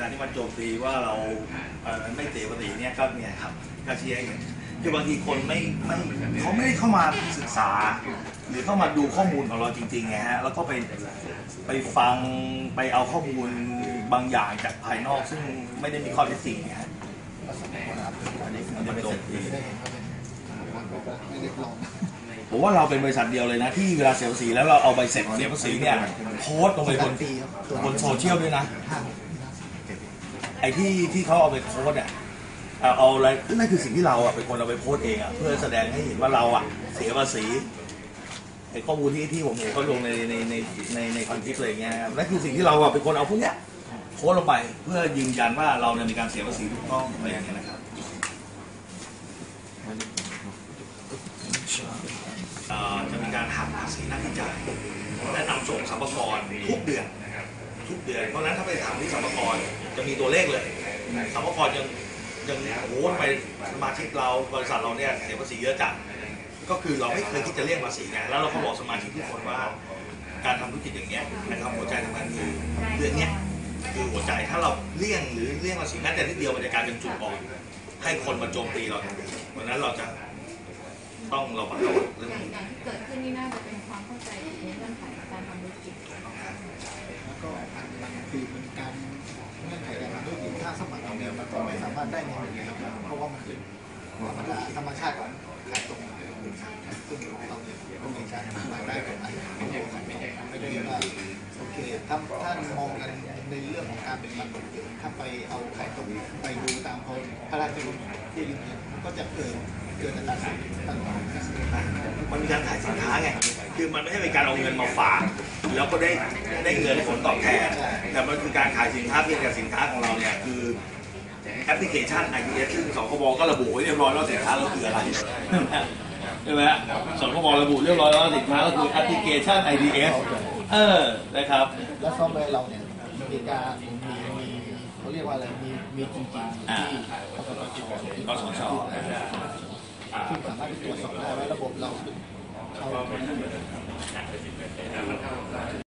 การที่มันโจมตีว่าเราเอ่อไม่เสียภาษีเนี่ยก็เนี่ยครับก็ชี้ให้เห็นคือบางทีคนไม่ไม่เขาไม่ได้เข้ามาศึกษา หรือเข้ามาดูข้อมูลของเราจริงๆไงฮะแล้วก็ไปไปฟังไปเอาข้อมูลบางอย่างจากภายนอกซึ่งไม่ได้มีข้อเท็จจริงไงฮะอันนี้มันจะโจมตีผมว่าเราเป็นบริษัทเดียวเลยนะที่เวลาเสียภาษีแล้วเราเอาใบเสร็จเสียภาษีเนี่ยโพสต์ลงไปบนบนโซเชียลด้วยนะ ไอ้ที่ที่เขาเอาไปโพสต์อะเอาเอาอะไรนั่นคือสิ่งที่เราอะเป็นคนเอาไปโพสต์เองอะเพื่อแสดงให้เห็นว่าเราอะเสียภาษีไอ้ข้อมูลที่ที่ผมเห็นเขาลงในในในในในคอนทิปอะไรเงี้ยครับนั่นคือสิ่งที่เราอะเป็นคนเอาพวกเนี้ยโพสต์ลงไปเพื่อยืนยันว่าเราเนี่ยมีการเสียภาษีถูกต้องอะไรอย่างเงี้ยนะครับเอ่อจะมีการหักภาษีหน้าที่จ่าย ดือน เพราะฉะนั้นถ้าไปถามที่สรรพากรจะมีตัวเลขเลยสรรพากรยังยังโอ้โหทำไปสมาชิกเราบริษัทเราเนี่ยเสียภาษีเยอะจังก็คือเราไม่เคยคิดจะเลี่ยงภาษีไงแล้วเราก็บอกสมาชิกทุกคนว่า การทำธุรกิจอย่างเงี้ยนะครับหัวใจสำคัญคือเรื่องเนี้ยคือหัวใจถ้าเราเลี่ยงหรือเลี่ยงภาษีแม้แต่นิดเดียวมันจะกลายเป็นจุดอ่อนให้คนมาโจมตีเราทันทีวันนั้นเราจะต้องระมัดระวังเรื่องนี้อย่างที่เกิดขึ้นนี่น่าจะเป็นความเข้าใจในเงื่อนไขการทำธุรกิจ แล้วก็มันคือเป็นการเงื่อนไขการทำธุรกิจถ้าส มัคราเนี่ยมันก็ไม่สามารถได้เงินเลยครับเพราะว่ามันเป็นธรรมชาติธรรมชาติของขายตรงซึ่งเราเนี่ยก็มีการทำรายได้กับมันไม่ได้ไม่ได้ว่าโอเคถ้าถ้ามองกันในเรื่องของการเป็นมันถ้าไปเอาขายตรงไปดูตามพระราชบัญญัติที่ดินเนี่ยก็จะเกิดเกิดอัตราสินตลอดมันมีการขายสินค้าไงคือมันไม่ใช่เป็นการเอาเงินมาฝากแล้วก็ได้ได้เงินผลตอบแทนแต่มันคือการขายสินค้าเพียงแต่สินค้าของเราเนี่ยคือ อปพลิเคชัน IDS ซึ่งสคบก็ระบุไว้เรียบร้อยแล้วสินค้าเราคืออะไรใช่ไหมฮะสคบระบุเรียบร้อยแล้วว่าสินค้าก็คือแอปพลิเคชัน IDS เออนะครับ แล้วซอฟต์แวร์เราเนี่ยมีการมีมีเขาเรียกว่าอะไร มีมีจริงๆอ่า ที่กสทชกสชที่สามารถตรวจสอบได้ว่าระบบเราเข้า